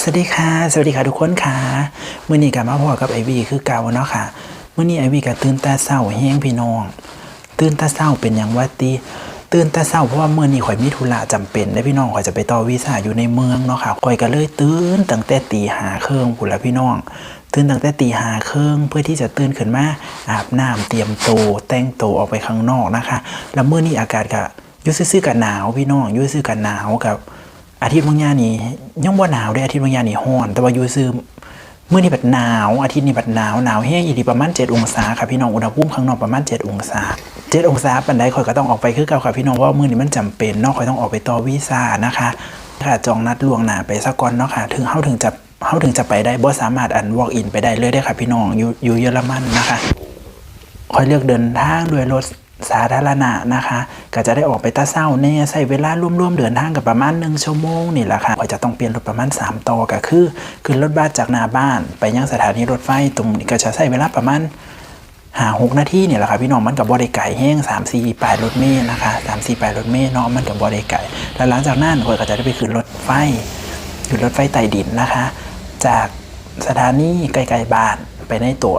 สวัสดีค่ะ สวัสดีค่ะทุกคนค่ะมื่อนี้กับมาพอกับไอวีคือเก่าเนาะค่ะมื่อนี้ไอวีกับตื่นตาเศร้าแห้งพี่น้อง ตื่นตาเศร้าเป็นอย่างว่าตีตื่นตาเศร้าเพราะว่าเมื่อนี้ข่อยมีธุระจำเป็นได้พี่น้องข่อยจะไปต่อวีซ่าอยู่ในเมืองเนาะค่ะข่อยก็เลยตื่นตั้งแต่ตีหาเครื่องพุ่นละพี่น้อง ตื่นตั้งแต่ตีหาเครื่องเพื่อที่จะตื่นขึ้นมาอาบน้ำเตรียมโตวแต่งโตวออกไปข้างนอกนะคะ แล้วเมื่อนี้อากาศก็ยุ่ซื่อกับหนาวพี่น้องยุ่ซื่อกับหนาวกับ อาทิตย์บางอย่างนี่ยังบ่หนาวได้อาทิตย์บางอย่างนี่ร้อน แต่ว่าอยู่ซื้อเมื่อนี่บัดหนาว อาทิตย์นี้บัดหนาวหนาวแห้งอีดีประมาณ7องศาค่ะพี่น้องอุณหภูมิข้างนอกประมาณ7องศา7องศาปันใดข่อยก็ต้องออกไปคือเก่าค่ะพี่น้องเพราะว่ามื้อนี้มันจำเป็นเนาะข่อยต้องออกไปต่อวีซ่านะคะถ้าจองนัดล่วงหน้าไปซะก่อนเนาะค่ะ ถึงเฮาถึงจะเฮาถึงจะไปได้บ่สามารถอัน walk in ไปได้เลยได้ค่ะพี่น้องอยู่อยู่เยอรมันนะคะค่อยเลือกเดินทางด้วยรถ สาธารณะนะคะ ก็จะได้ออกไปตาเศร้าแน่ใช้เวลาร่วมๆเดินทางกับประมาณหนึ่งชั่วโมงนี่แหละค่ะค่อยจะต้องเปลี่ยนรถประมาณ3ต่อก็คือขึ้นรถบัสจากหน้าบ้าน ไปยังสถานีรถไฟตรงนี้ก็จะใช้เวลาประมาณหาหกนาทีเนี่ยแหละค่ะพี่น้องมันกับบริไก่แห้ง3 4ปลายรถเมล์นะคะ3 4ปลายรถเมล์เนาะมันกับบริไก่แล้วหลังจากนั้นค่อยก็จะได้ไปขึ้นรถไฟขึ้นรถไฟใต้ดินนะคะ จากสถานีไกลๆบ้านไปในตัว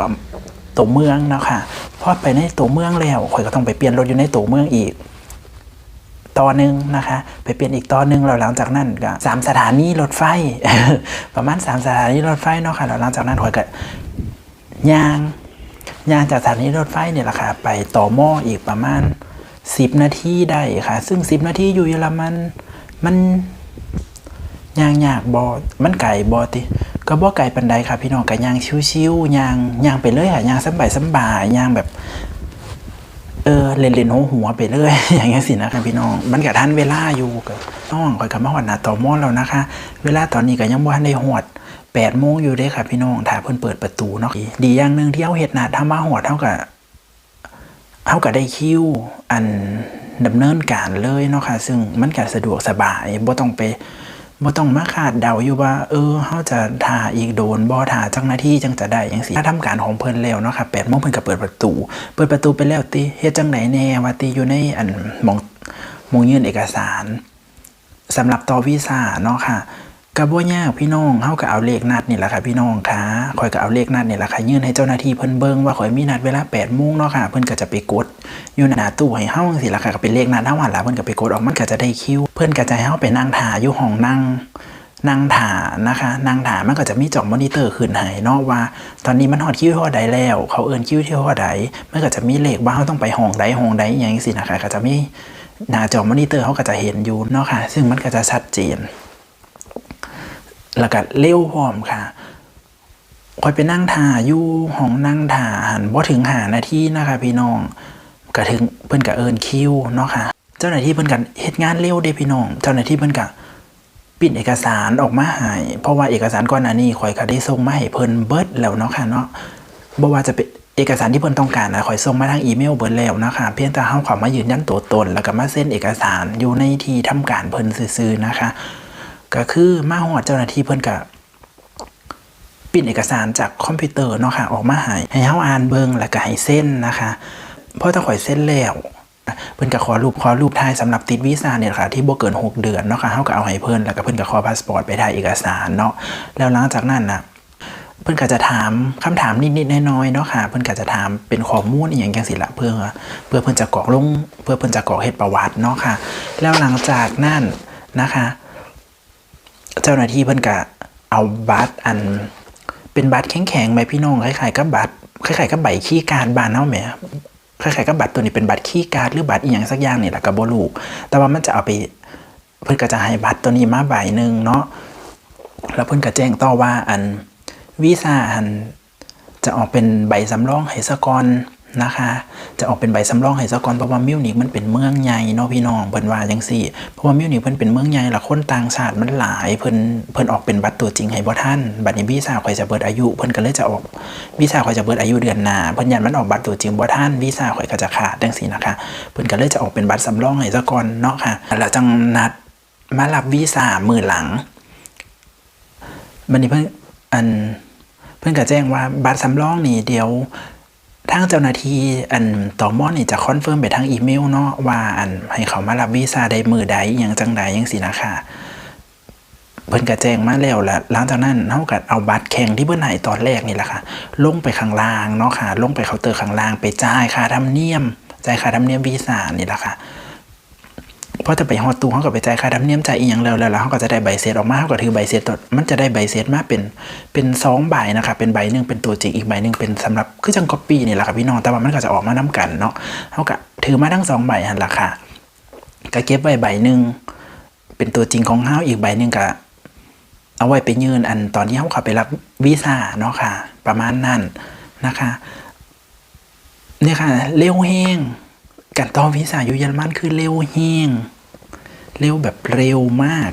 ตัวเมืองเนาะค่ะ พอไปในตัวเมืองแล้วข่อยก็ต้องไปเปลี่ยนรถอยู่ในตัวเมืองอีกตอนหนึ่งนะคะ ไปเปลี่ยนอีกตอนหนึ่งแล้วหลังจากนั้นก็สามสถานีรถไฟ ประมาณสามสถานีรถไฟเนาะค่ะแล้วหลังจากนั้นข่อยก็ยางยางจากสถานีรถไฟเนี่ยแหละค่ะไปต่อหม้ออีกประมาณสิบนาทีได้ค่ะ ซึ่งสิบนาทีอยู่เยอรมันมันยางยากบอมันไก่บอติ ก็บ่ไก่ปันใดครับพี่น้องก็ย่างชิวๆย่างย่างไปเลยค่ะย่างสบายสบายย่างแบบ เออเล่นเล่นหัวหัวไปเลย อย่างเงี้ยสินะครับพี่น้องมันกับท่านเวลาอยู่กับน้องคอยกับมาหอดหนาต่อมอแล้วนะคะ เวลาตอนนี้ก็ยังบ่ทันได้หอดแปดโมงอยู่เด้ค่ะพี่น้องถ้าเพิ่นเปิดประตูเนาะดีอย่างหนึ่งที่เอาเฮ็ดนาถ้ามาหอดเท่ากับเขาก็ได้คิวอันดำเนินการเลยเนาะค่ะ ซึ่งมันก็สะดวกสบายบ่ต้องไป บ่ต้องมาคาดเดาอยู่ว่า เออเขาจะถ่าอีกโดนบ่ถ่าจังหน้าที่จังจะได้ยังสิถ้าทำการของเพิ่นแล้วเนาะค่ะ8โมงเพิ่นก็เปิดประตู เปิดประตูไปแล้วติเฮ็ดจังไหนแน่ว่าติอยู่ในอันมองมองยื่นเอกสารสำหรับต่อวีซ่าเนาะค่ะ ก็บ่ยากพี่น้องเฮาก็เอาเลขนัดนี่แหละค่ะพี่น้องค่ะข่อยก็เอาเลขนัดนี่แหละค่ะยื่นให้เจ้าหน้าที่เพิ่นเบิ่งว่าข่อยมีนัดเวลา8โมงเนาะค่ะเพิ่นก็จะไปกดอยู่หน้าตู้ให้เฮาจังซี่ล่ะค่ะก็เป็นเลขนัดเฮาหันละเพิ่นก็ไปกดออกมันก็จะได้คิว เพิ่นก็จะให้เฮาไปนั่งท่าอยู่ห้องนั่งนั่งถ่านะคะนั่งถ่ามันก็จะมีจอมอนิเตอร์ขึ้นให้นาะว่า ตอนนี้มันฮอดคิวเท่าใดแล้ว เขาเอินคิวที่เท่าใดมันก็จะมีเลขว่าเขาต้องไปห้องใดห้องใดอย่างสินะคะก็จะมีหน้าจอมอนิเตอร์เขาก็จะเห็นอยู่เนาะค่ะ ซึ่งมันก็จะชัดเจน แล้วก็เร็วพร้อมค่ะคอยไปนั่งถ่าอยู่ห้องนั่งถ่าหันบ่ถึงหานาทีนะคะพี่น้องก็ถึงเพิ่นก็เอิ้นคิวเนาะค่ะ เจ้าหน้าที่เพิ่นก็เฮ็ดงานเร็วเด้พี่น้อง เจ้าหน้าที่เพิ่นก็ปิดเอกสารออกมาให้เพราะว่าเอกสารก่อนหน้านี้ข่อยก็ได้ส่งมาให้เพิ่นเบิดแล้วเนาะค่ะเนาะบ่ว่าจะเป็นเอกสารที่เพิ่นต้องการนะข่อยส่งมาทางอีเมลเบิดแล้วนะคะเพียงแต่เฮาข้ามายืนยันตัวตน แล้วก็มาเซ็นเอกสารอยู่ในที่ทำการเพิ่นซื่อๆนะคะ ก็คือมาฮอดเจ้าหน้าที่เพิ่อนก็ปิดเอกสารจากคอมพิวเตอร์เนาะค่ะออกมาให้ให้เฮาอ่านเบิงแล้วก็ให้เส้นนะคะพอถ้าข่อยเส้นแล้วเพิ่อนก็ขอรูปขอรูปถ่ายสำหรับติดวีซ่าเนี่ยค่ะที่บ่เกิน 6 เดือนเนาะค่ะเฮาก็เอาให้เพิ่อนแล้วก็เพิ่อนก็ขอพาสปอร์ตไปถ่ายเอกสารเนาะแล้วหลังจากนั้นน่ะเพิ่อนก็จะถามคำถามนิดๆน้อยๆเนาะค่ะเพิ่อนก็จะถามเป็นข้อมูลอหย่างจังซี่ละเพื่อเพื่อเพิ่อนจะกรอกลงเพื่อเพิ่อนจะกรอกเฮ็ดประวัติเนาะค่ะแล้วหลังจากนั้นนะคะ เจ้าหน้าที่เพิ่นก็เอาบัตรอัน เป็นบัตรแข็งๆไหมพี่น้องคล้ายๆกับบัตรคล้ายๆกับใบขี้การบ้านเนาะแหมคล้ายๆกับบัตรตัวนี้เป็นบัตรขี้การหรือบัตรอีหยังสักอย่างนี่แหละก็บ่รู้แต่ว่ามันจะเอาไปเพิ่อนก็จะให้บัตรตัวนี้มาใบหนึ่งเนาะแล้วเพิ่อนก็แจ้งต่อว่าอันวีซ่าอันจะออกเป็นใบสำรองให้สกอน นะคะ จะออกเป็นใบสำรองให้สกอนเพราะว่ามิวนิกมันเป็นเมืองใหญ่เนาะพี่น้องเพิ่นว่าจังซี่เพราะว่ามิวนิกเพิ่นเป็นเมืองใหญ่ละคนต่างชาติมันหลายเพิ่นเพิ่นออกเป็นบัตรตัวจริงให้บ่ทันบัดนี้วีซ่าข่อยจะเบิดอายุเพิ่นก็เลยจะออกวีซ่าข่อยจะเบิดอายุเดือนหน้าเพิ่นยันมันออกบัตรตัวจริงบ่ทันวีซ่าข่อยก็จะขาดจังซี่นะคะเพิ่นก็เลยจะออกเป็นบัตรสำรองให้สกอนเนาะค่ะแล้วจังนัดมารับวีซ่ามื้อหลังบันนี้เพิ่นอันเพิ่นก็แจ้งว่าบัตรสำรองนี่เดี๋ยว ทางเจ้าหน้าที่อันต่อมอนี่จะคอนเฟิร์มไปทางอีเมลเนาะว่าอันให้เขามารับวีซ่าได้มือใดอย่างจังใดอย่างสินะคะเพิ่นกระแจงมาแล้วแหละหลังจากนั้นเท่ากับเอาบัตรแข่งที่เพิ่นให้ตอนแรกนี่แหละค่ะ ลงไปข้างล่างเนาะค่ะ ลงไปเคาน์เตอร์ข้างล่างไปจ่ายค่าธรรมเนียมจ่ายค่าธรรมเนียมวีซ่านี่แหละค่ะ พอจะไปฮอดตู้เขาก็ไปจ่ายค่าธรรมเนียมจ่ายอีหยังแล้วแล้วเขาก็จะได้ใบเสร็จออกมาเขาก็ถือใบเสร็จตัวมันจะได้ใบเสร็จมาเป็นเป็นสองใบนะคะเป็นใบหนึ่งเป็นตัวจริงอีกใบหนึ่งเป็นสำหรับคือจังก๊อปปี้นี่แหละค่ะพี่น้องแต่ว่ามันก็จะออกมาน้กันเนาะเขาก็ถือมาทั้งสองใบหันละค่ะก็เก็บไว้ใบหนึ่งเป็นตัวจริงของเขาอีกใบหนึ่งก็เอาไว้ไปยื่นอันตอนที่เขาขับไปรับวีซ่าเนาะค่ะ ประมาณนั้นนะคะเนี่ยค่ะเร็วแห้ง การต่อวีซ่าอยู่เยอรมันคือเร็วเฮงเร็วแบบเร็วมาก